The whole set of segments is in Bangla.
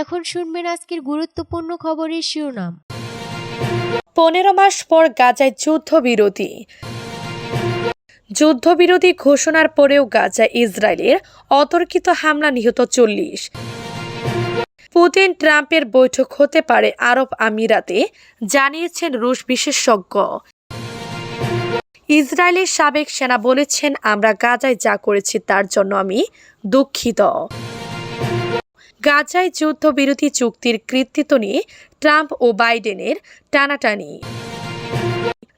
এখন শুনবেন আজকের গুরুত্বপূর্ণ খবরের শিরোনাম। পনেরো মাস পর গাজায় যুদ্ধবিরতি। যুদ্ধবিরতি ঘোষণার পরেও গাজায় ইসরায়েলের অতর্কিত হামলা নিহত চল্লিশ। পুতিন ট্রাম্পের বৈঠক হতে পারে আরব আমিরাতে, জানিয়েছেন রুশ বিশেষজ্ঞ। ইসরায়েলের সাবেক সেনা বলেছেন, আমরা গাজায় যা করেছি তার জন্য আমি দুঃখিত। গাজায় যুদ্ধবিরতি চুক্তির কৃতিত্ব নিয়ে ট্রাম্প ও বাইডেনের টানাটানি।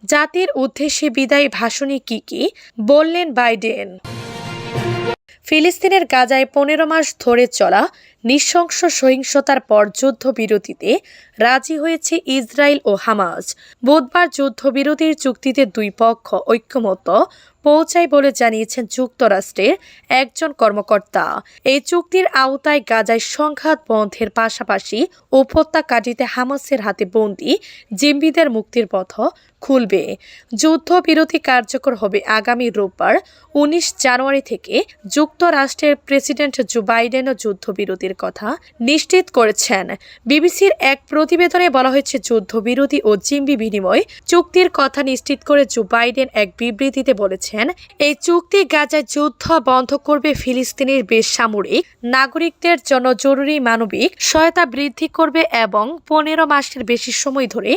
জাতির উদ্দেশ্যে বিদায়ী ভাষণে কি কি বললেন বাইডেন? ফিলিস্তিনের গাজায় পনেরো মাস ধরে চলা নৃশংস সহিংসতার পর যুদ্ধবিরতিতে রাজি হয়েছে ইসরায়েল ও হামাস। বুধবার যুদ্ধবিরতির চুক্তিতে দুই পক্ষ ঐক্যমত পৌঁছায় বলে জানিয়েছেন যুক্তরাষ্ট্রের একজন কর্মকর্তা। এই চুক্তির আওতায় গাজায় সংঘাত বন্ধের পাশাপাশি উপত্যকাটিতে হামাসের হাতে বন্দি জিম্বিদের মুক্তির পথ খুলবে। যুদ্ধবিরতি কার্যকর হবে আগামী রোববার, উনিশ জানুয়ারি থেকে যুক্তরাষ্ট্রের প্রেসিডেন্ট জো বাইডেনও যুদ্ধবিরতির কথা নিশ্চিত করেছেন। বিবিসির এক প্রতিবেদনে বলা হয়েছে, যুদ্ধবিরতি ও জিম্বি বিনিময় চুক্তির কথা নিশ্চিত করে জো বাইডেন এক বিবৃতিতে বলেছেন, এই চুক্তি গাজায় যুদ্ধ বন্ধ করবে ফিলিস্তিনের বেসামরিক নাগরিকদের জন্য জরুরি মানবিক সহায়তা বৃদ্ধি করবে এবং পনেরো মাসের বেশি সময় ধরে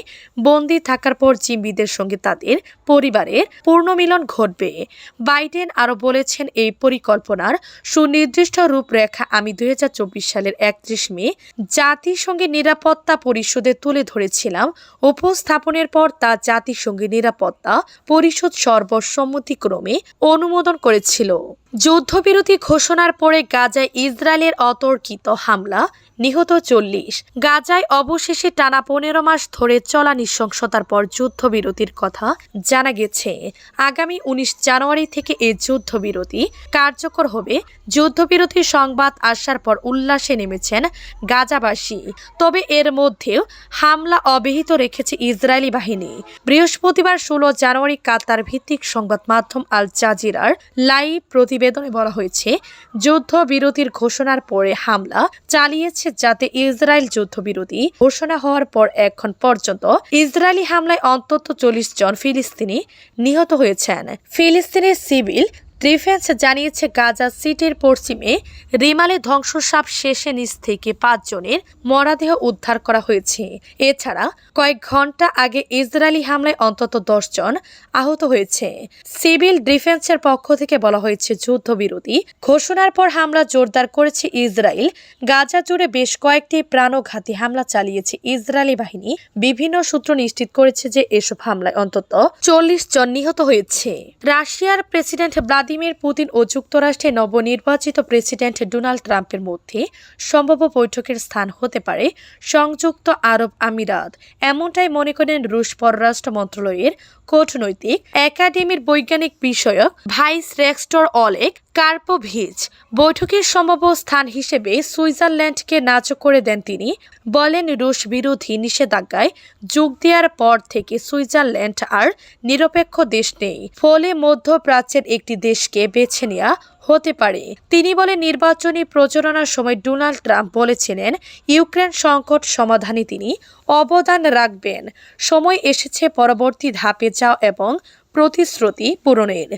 বন্দি থাকার পর জিম্বিদের সঙ্গে তাদের পরিবারের পূর্ণমিলন ঘটবে। বাইডেন আরও বলেছেন, এই পরিকল্পনার সুনির্দিষ্ট রূপরেখা আমি দুই হাজার চব্বিশ সালের একত্রিশ মে জাতিসংঘের নিরাপত্তা পরিষদে তুলে ধরেছিলাম উপস্থাপনের পর তা জাতিসংঘের নিরাপত্তা পরিষদ সর্বসম্মতিক্রমে অনুমোদন করেছিল। যুদ্ধবিরতি ঘোষণার পরে গাজায় ইসরায়েলের অতর্কিত হামলা, নিহত চল্লিশ। গাজায় অবশেষে টানা পনেরো মাস ধরে চলা নৃশংসতার পর যুদ্ধবিরতির কথা জানা গেছে। আগামী উনিশ জানুয়ারি থেকে এই যুদ্ধবিরতি কার্যকর হবে। যুদ্ধবিরতির সংবাদ আসার পর উল্লাসে নেমেছেন গাজাবাসী। তবে এর মধ্যেও হামলা অব্যাহত রেখেছে ইসরায়েলি বাহিনী। বৃহস্পতিবার ষোলো জানুয়ারি কাতার ভিত্তিক সংবাদ মাধ্যম আল জাজিরার লাইভ প্রতিবেদনে বলা হয়েছে, যুদ্ধবিরতির ঘোষণার পরে হামলা চালিয়েছে যাতে ইসরায়েল যুদ্ধবিরতি ঘোষণা হওয়ার পর এখন পর্যন্ত ইসরায়েলি হামলায় অন্তত চল্লিশ জন ফিলিস্তিনি নিহত হয়েছেন। ফিলিস্তিনের সিভিল ডিফেন্স জানিয়েছে গাজা সিটির পশ্চিমে রিমালে ধ্বংসসাপ শেষে নিচ থেকে পাঁচজনের মরাদেহ উদ্ধার করা হয়েছে। এছাড়া কয়েক ঘণ্টা আগে ইসরায়েলি হামলায় অন্তত জন আহত হয়েছে। সিভিল ডিফেন্সের পক্ষ থেকে বলা হয়েছে, যুদ্ধবিরতি ঘোষণার পর হামলা জোরদার করেছে ইসরায়েল। গাজা জুড়ে বেশ কয়েকটি প্রাণঘাতী হামলা চালিয়েছে ইসরায়েলি বাহিনী। বিভিন্ন সূত্র নিশ্চিত করেছে যে এসব হামলায় অন্তত চল্লিশ জন নিহত হয়েছে। রাশিয়ার প্রেসিডেন্ট ভ্লাদিমির পুতিন ও যুক্তরাষ্ট্রের নবনির্বাচিত প্রেসিডেন্ট ডোনাল্ড ট্রাম্পের মধ্যে সম্ভাব্য বৈঠকের স্থান হতে পারে সংযুক্ত আরব আমিরাত। এমনটাই মনে করেন রুশ পররাষ্ট্র মন্ত্রণালয়ের কূটনৈতিক, একাডেমির বৈজ্ঞানিক বিষয়ক ভাইস রেক্সটর অলেক কার্পোভিচ। বৈঠকের সম্ভাব্য স্থান হিসেবে সুইজারল্যান্ডকে নাচ করে দেন তিনি। বলেন, রুশ বিরোধী নিষেধাজ্ঞায় যোগ দেওয়ার পর থেকে সুইজারল্যান্ড আর নিরপেক্ষ দেশ নেই। ফলে মধ্যপ্রাচ্যের একটি দেশকে বেছে নেওয়া হতে পারে। তিনি বলে নির্বাচনী প্রচারণার সময় ডোনাল্ড ট্রাম্প বলেছিলেন, ইউক্রেন সংকট সমাধানে তিনি অবদান রাখবেন। সময় এসেছে, পরবর্তী ধাপে যাও এবং প্রতিশ্রুতি পূরণের।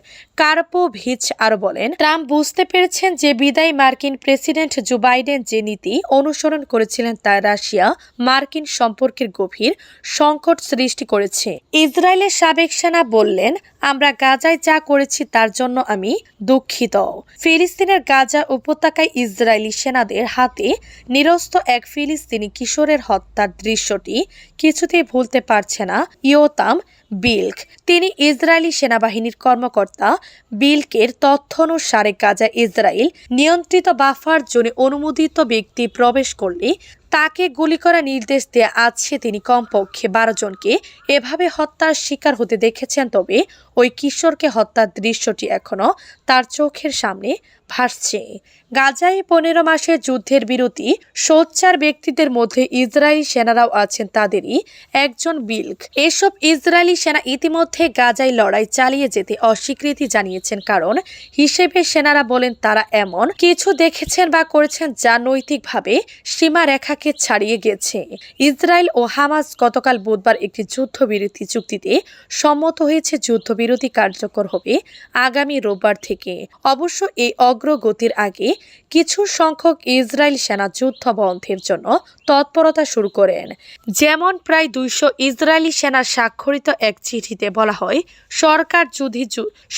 কার্পোভিচ আরও বলেন, ট্রাম্প বুঝতে পেরেছেন যে বিদায়ী মার্কিন প্রেসিডেন্ট জো বাইডেন যে নীতি অনুসরণ করেছিলেন তা রাশিয়া মার্কিন সম্পর্কের গভীর সংকট সৃষ্টি করেছে। ইসরায়েলের সাবেক সেনা বললেন, আমরা গাজায় যা করেছি তার জন্য আমি দুঃখিত। ফিলিস্তিনের গাজা উপত্যকায় ইসরায়েলি সেনাদের হাতে নিরস্ত এক ফিলিস্তিনি কিশোরের হত্যার দৃশ্যটি কিছুতেই ভুলতে পারছে না ইয়োতাম বিল্ক। তিনি সেনাবাহিনীর কর্মকর্তা বিলকের তথ্য অনুসারে গাজা ইসরায়েল নিয়ন্ত্রিত বাফার জোনে অনুমোদিত ব্যক্তি প্রবেশ করলে তাকে গুলি করার নির্দেশ দেয়া আছে তিনি কমপক্ষে বারো জনকে এভাবে হত্যার শিকার হতে দেখেছেন, তবে ওই কিশোরকে হত্যার দৃশ্যটি এখনও তার চোখের সামনে ভাসছে। গাজায় পনেরো মাসের যুদ্ধের বিরতি, সোচ্চার ব্যক্তিদের মধ্যে ইসরায়েলি সেনারাও আছেন, তাদেরই একজন বিল্ক। এসব ইসরায়েলি সেনা ইতিমধ্যে গাজায় লড়াই চালিয়ে যেতে অস্বীকৃতি জানিয়েছেন, কারণ হিসেবে সেনারা বলেন তারা এমন কিছু দেখেছেন বা করেছেন যা নৈতিকভাবে সীমারেখাকে ছাড়িয়ে গেছে। ইসরায়েল ও হামাস গতকাল বুধবার একটি যুদ্ধবিরতি চুক্তিতে সম্মত হয়েছে যুদ্ধবিরতি কার্যকর হবে আগামী রোববার থেকে। অবশ্য এই অগ্রগতির আগে কিছু সংখ্যক ইসরায়েল সেনা যুদ্ধ বন্ধের জন্য তৎপরতা শুরু করেন। যেমন প্রায় দুইশো ইসরায়েলি সেনা স্বাক্ষরিত এক চিঠিতে বলা হয়, সরকার যদি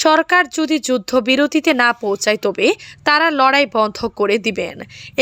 সরকার যদি যুদ্ধবিরতিতে না পৌঁছায় তবে তারা লড়াই বন্ধ করে দিবেন।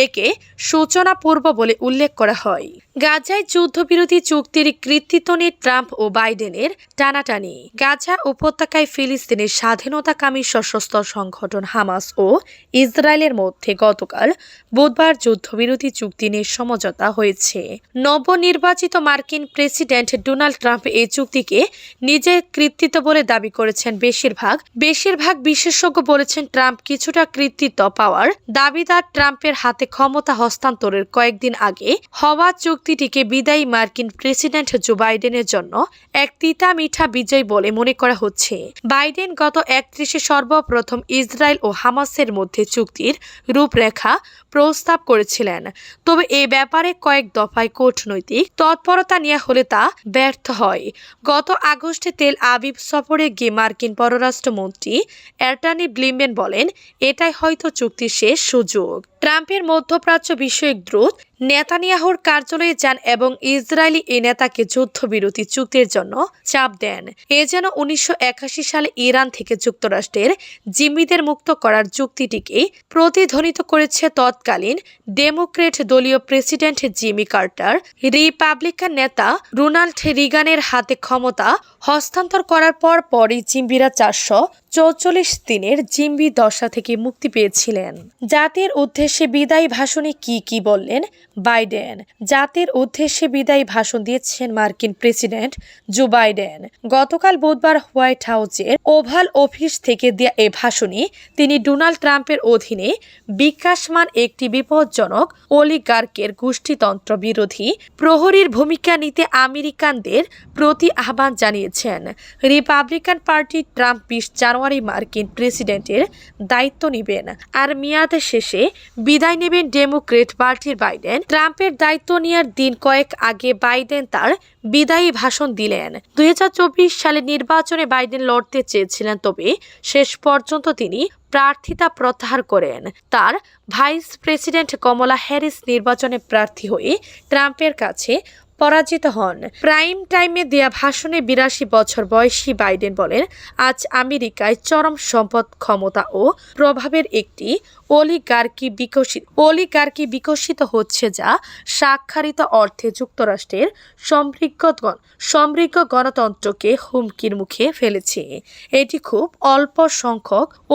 একে সূচনা পূর্ব বলে উল্লেখ করা হয়। গাজায় যুদ্ধবিরতি চুক্তির কৃতিত্ব নিয়ে ট্রাম্প ও বাইডেনের টানাটানি। গাজা উপত্যকায় ফিলিস্তিনের স্বাধীনতাকামী সশস্ত্র সংগঠন হামাস ও ইসরায়েলের মধ্যে গতকাল বুধবার যুদ্ধবিরতি চুক্তি নিয়ে সমঝোতা হয়েছে। নবনির্বাচিত মার্কিন প্রেসিডেন্ট ডোনাল্ড ট্রাম্প এই চুক্তিকে নিজের কৃতিত্ব বলে দাবি করেছেন বেশিরভাগ। বেশিরভাগ বিশেষজ্ঞ বলেছেন ট্রাম্প কিছুটা কৃতিত্ব পাওয়ার দাবিদার ট্রাম্পের হাতে ক্ষমতা হস্তান্তরের কয়েকদিন আগে হওয়া চুক্তিটিকে বিদায়ী মার্কিন প্রেসিডেন্ট জো বাইডেনের জন্য এক তিতা মিঠা বিজয় বলে মনে করা হচ্ছে। বাইডেন গত একত্রিশে সর্বপ্রথম ইসরায়েল ও হামাসের মধ্যে চুক্তির রূপরেখা প্রস্তাব করেছিলেন। তবে এ ব্যাপারে কয়েক দফায় কূটনৈতিক তৎপরতা নেওয়া হলে তা ব্যর্থ হয়। গত আগস্টে তেল আবিব সফরে গিয়ে মার্কিন পররাষ্ট্রমন্ত্রী অ্যাটর্নি ব্লিমবেন বলেন, এটাই হয়তো চুক্তির শেষ সুযোগ। ট্রাম্পের মধ্যপ্রাচ্য বিষয়ক দ্রুত নেতানিয়াহুর কার্যালয়ে যান এবং ইসরায়েলি এই নেতাকে যুদ্ধবিরতি চুক্তির জন্য চাপ দেন। এ যেন উনিশশো একাশি সালে ইরান থেকে যুক্তরাষ্ট্রের জিম্মিদের মুক্ত করার চুক্তিটিকে প্রতিধ্বনিত করেছে তৎকালীন ডেমোক্রেট দলীয় প্রেসিডেন্ট জিমি কার্টার। রিপাবলিকান নেতা রোনাল্ড রিগানের হাতে ক্ষমতা হস্তান্তর করার পর পরই জিম্বিরা চারশো চৌচল্লিশ দিনের জিম্বি দশা থেকে মুক্তি পেয়েছিলেন। জাতির উদ্দেশ্যে বিদায়ী ভাষণে কি কি বললেন? বাইডেন। জাতির উদ্দেশ্যে বিদায়ী ভাষণ দিয়েছেন মার্কিন প্রেসিডেন্ট জো বাইডেন। গতকাল বুধবার হোয়াইট হাউসের ওভাল অফিস থেকে দেয়া এ ভাষণে তিনি ডোনাল্ড ট্রাম্পের অধীনে বিকাশমান একটি বিপজ্জনক অলিগার্কের গোষ্ঠীতন্ত্র বিরোধী প্রহরীর ভূমিকা নিতে আমেরিকানদের প্রতি আহ্বান জানিয়েছেন। রিপাবলিকান পার্টি ট্রাম্প বিশ জানুয়ারি মার্কিন প্রেসিডেন্টের দায়িত্ব নেবেন আর মেয়াদ শেষে বিদায় নেবেন ডেমোক্রেট পার্টির বাইডেন। ট্রাম্পের দায়িত্ব নেওয়ার দিন কয়েক আগে বাইডেন তার বিদায়ী ভাষণ দিলেন। দুই হাজার চব্বিশ সালে নির্বাচনে বাইডেন লড়তে চেয়েছিলেন, তবে শেষ পর্যন্ত তিনি প্রার্থিতা প্রত্যাহার করেন। তার ভাইস প্রেসিডেন্ট কমলা হ্যারিস নির্বাচনে প্রার্থী হয়ে ট্রাম্পের কাছে পরাজিত হন। প্রাইম টাইমে দেয়া ভাষণে বিরাশি বছর বয়সী বাইডেন বলেন, আজ আমেরিকায় চরম সম্পদ, ক্ষমতা ও প্রভাবের একটি অলিগার্কি বিকশিত অলিগার্কি বিকশিত হচ্ছে যা স্বাক্ষরিত অর্থে যুক্তরাষ্ট্রের সমৃদ্ধ গণ- সমৃদ্ধ গণতন্ত্রকে হুমকির মুখে ফেলেছে। এটি খুব অল্প সংখ্যক